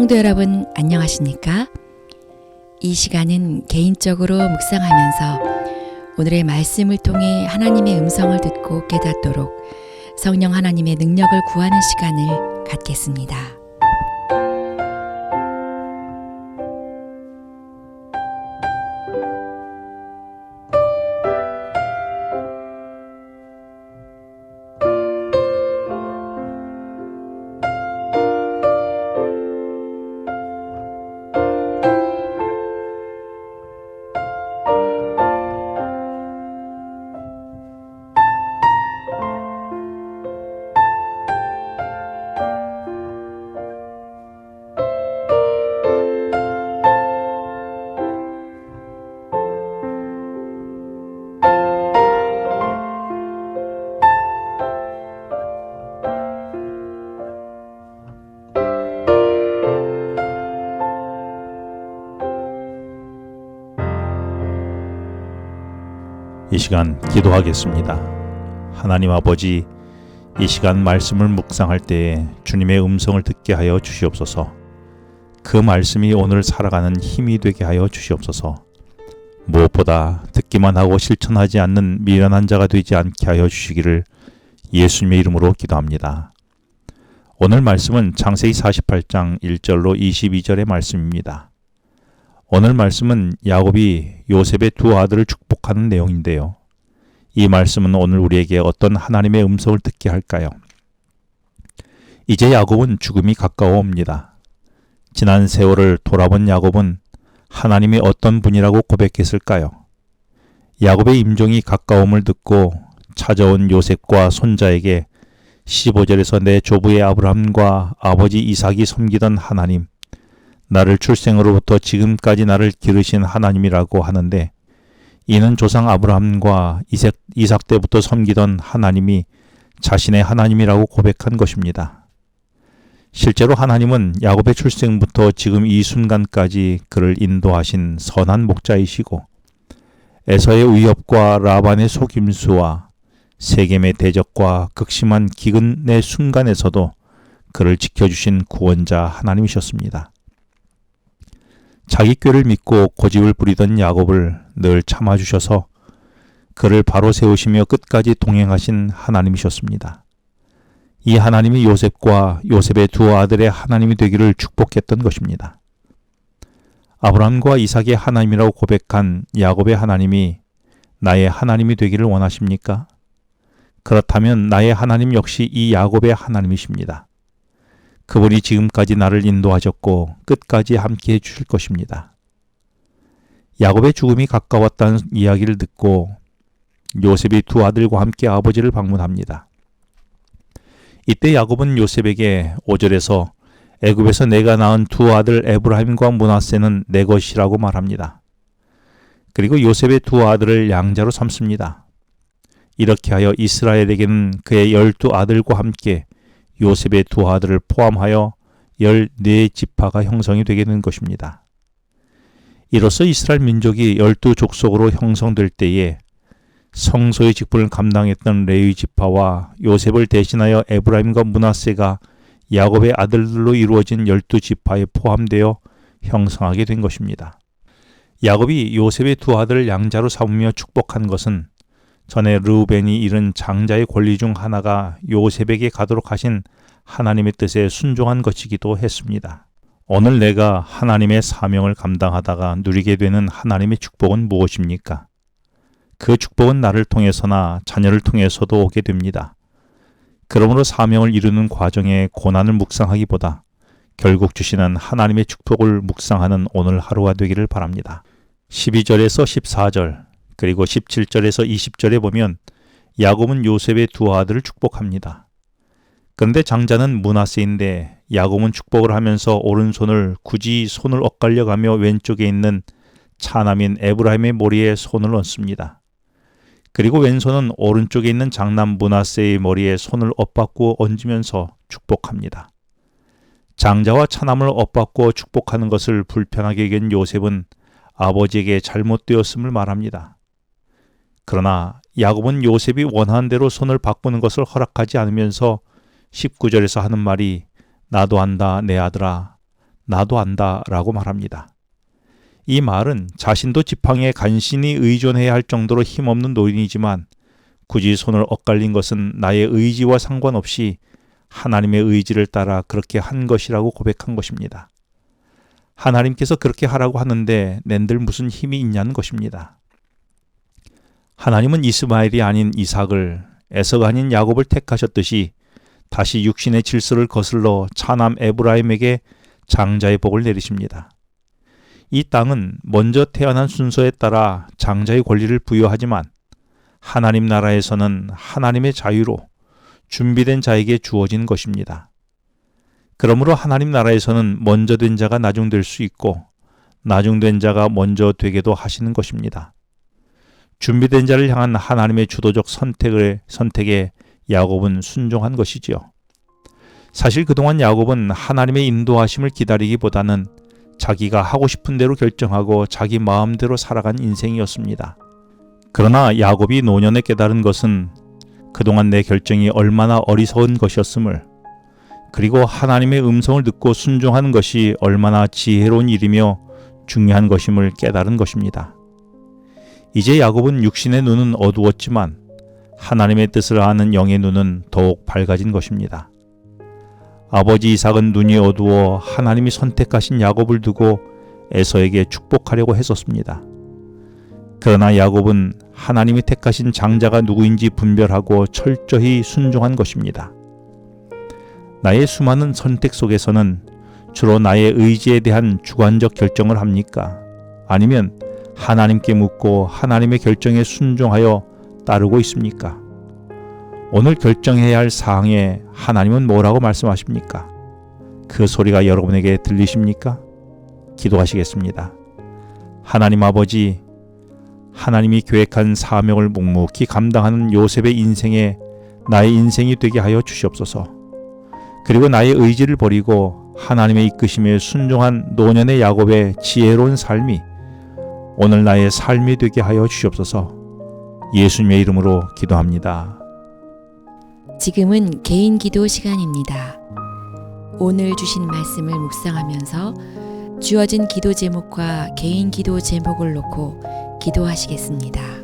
성도 여러분 안녕하십니까? 이 시간은 개인적으로 묵상하면서 오늘의 말씀을 통해 하나님의 음성을 듣고 깨닫도록 성령 하나님의 능력을 구하는 시간을 갖겠습니다. 이 시간 기도하겠습니다. 하나님 아버지, 이 시간 말씀을 묵상할 때에 주님의 음성을 듣게 하여 주시옵소서. 그 말씀이 오늘 살아가는 힘이 되게 하여 주시옵소서. 무엇보다 듣기만 하고 실천하지 않는 미련한 자가 되지 않게 하여 주시기를 예수님의 이름으로 기도합니다. 오늘 말씀은 창세기 48장 1절로 22절의 말씀입니다. 오늘 말씀은 야곱이 요셉의 두 아들을 축복하는 내용인데요. 이 말씀은 오늘 우리에게 어떤 하나님의 음성을 듣게 할까요? 이제 야곱은 죽음이 가까워 옵니다. 지난 세월을 돌아본 야곱은 하나님이 어떤 분이라고 고백했을까요? 야곱의 임종이 가까움을 듣고 찾아온 요셉과 손자에게 15절에서 내 조부의 아브라함과 아버지 이삭이 섬기던 하나님, 나를 출생으로부터 지금까지 나를 기르신 하나님이라고 하는데 이는 조상 아브라함과 이삭, 이삭 때부터 섬기던 하나님이 자신의 하나님이라고 고백한 것입니다. 실제로 하나님은 야곱의 출생부터 지금 이 순간까지 그를 인도하신 선한 목자이시고 에서의 위협과 라반의 속임수와 세겜의 대적과 극심한 기근의 순간에서도 그를 지켜주신 구원자 하나님이셨습니다. 자기 꾀를 믿고 고집을 부리던 야곱을 늘 참아주셔서 그를 바로 세우시며 끝까지 동행하신 하나님이셨습니다. 이 하나님이 요셉과 요셉의 두 아들의 하나님이 되기를 축복했던 것입니다. 아브라함과 이삭의 하나님이라고 고백한 야곱의 하나님이 나의 하나님이 되기를 원하십니까? 그렇다면 나의 하나님 역시 이 야곱의 하나님이십니다. 그분이 지금까지 나를 인도하셨고 끝까지 함께 해 주실 것입니다. 야곱의 죽음이 가까웠다는 이야기를 듣고 요셉이 두 아들과 함께 아버지를 방문합니다. 이때 야곱은 요셉에게 5절에서 애굽에서 내가 낳은 두 아들 에브라임과 문하세는 내 것이라고 말합니다. 그리고 요셉의 두 아들을 양자로 삼습니다. 이렇게 하여 이스라엘에게는 그의 열두 아들과 함께 요셉의 두 아들을 포함하여 14지파가 형성이 되게 된 것입니다. 이로써 이스라엘 민족이 열두 족속으로 형성될 때에 성소의 직분을 감당했던 레위 지파와 요셉을 대신하여 에브라임과 문하세가 야곱의 아들들로 이루어진 열두 지파에 포함되어 형성하게 된 것입니다. 야곱이 요셉의 두 아들을 양자로 삼으며 축복한 것은 전에 르우벤이 잃은 장자의 권리 중 하나가 요셉에게 가도록 하신 하나님의 뜻에 순종한 것이기도 했습니다. 오늘 내가 하나님의 사명을 감당하다가 누리게 되는 하나님의 축복은 무엇입니까? 그 축복은 나를 통해서나 자녀를 통해서도 오게 됩니다. 그러므로 사명을 이루는 과정에 고난을 묵상하기보다 결국 주시는 하나님의 축복을 묵상하는 오늘 하루가 되기를 바랍니다. 12절에서 14절 그리고 17절에서 20절에 보면 야곱은 요셉의 두 아들을 축복합니다. 그런데 장자는 문하세인데 야곱은 축복을 하면서 오른손을 굳이 손을 엇갈려 가며 왼쪽에 있는 차남인 에브라임의 머리에 손을 얹습니다. 그리고 왼손은 오른쪽에 있는 장남 문하세의 머리에 손을 엇받고 얹으면서 축복합니다. 장자와 차남을 엇받고 축복하는 것을 불편하게 여긴 요셉은 아버지에게 잘못되었음을 말합니다. 그러나 야곱은 요셉이 원하는 대로 손을 바꾸는 것을 허락하지 않으면서 19절에서 하는 말이 나도 한다 내 아들아 나도 안다 라고 말합니다. 이 말은 자신도 지팡이에 간신히 의존해야 할 정도로 힘없는 노인이지만 굳이 손을 엇갈린 것은 나의 의지와 상관없이 하나님의 의지를 따라 그렇게 한 것이라고 고백한 것입니다. 하나님께서 그렇게 하라고 하는데 낸들 무슨 힘이 있냐는 것입니다. 하나님은 이스마엘이 아닌 이삭을 에서가 아닌 야곱을 택하셨듯이 다시 육신의 질서를 거슬러 차남 에브라임에게 장자의 복을 내리십니다. 이 땅은 먼저 태어난 순서에 따라 장자의 권리를 부여하지만 하나님 나라에서는 하나님의 자유로 준비된 자에게 주어진 것입니다. 그러므로 하나님 나라에서는 먼저 된 자가 나중될 수 있고 나중된 자가 먼저 되게도 하시는 것입니다. 준비된 자를 향한 하나님의 주도적 선택을 선택에 야곱은 순종한 것이지요. 사실 그동안 야곱은 하나님의 인도하심을 기다리기보다는 자기가 하고 싶은 대로 결정하고 자기 마음대로 살아간 인생이었습니다. 그러나 야곱이 노년에 깨달은 것은 그동안 내 결정이 얼마나 어리석은 것이었음을 그리고 하나님의 음성을 듣고 순종하는 것이 얼마나 지혜로운 일이며 중요한 것임을 깨달은 것입니다. 이제 야곱은 육신의 눈은 어두웠지만 하나님의 뜻을 아는 영의 눈은 더욱 밝아진 것입니다. 아버지 이삭은 눈이 어두워 하나님이 선택하신 야곱을 두고 에서에게 축복하려고 했었습니다. 그러나 야곱은 하나님이 택하신 장자가 누구인지 분별하고 철저히 순종한 것입니다. 나의 수많은 선택 속에서는 주로 나의 의지에 대한 주관적 결정을 합니까? 아니면 하나님께 묻고 하나님의 결정에 순종하여 따르고 있습니까? 오늘 결정해야 할 사항에 하나님은 뭐라고 말씀하십니까? 그 소리가 여러분에게 들리십니까? 기도하시겠습니다. 하나님 아버지, 하나님이 계획한 사명을 묵묵히 감당하는 요셉의 인생에 나의 인생이 되게 하여 주시옵소서. 그리고 나의 의지를 버리고 하나님의 이끄심에 순종한 노년의 야곱의 지혜로운 삶이 오늘 나의 삶이 되게 하여 주시옵소서. 예수님의 이름으로 기도합니다. 지금은 개인 기도 시간입니다. 오늘 주신 말씀을 묵상하면서 주어진 기도 제목과 개인 기도 제목을 놓고 기도하시겠습니다.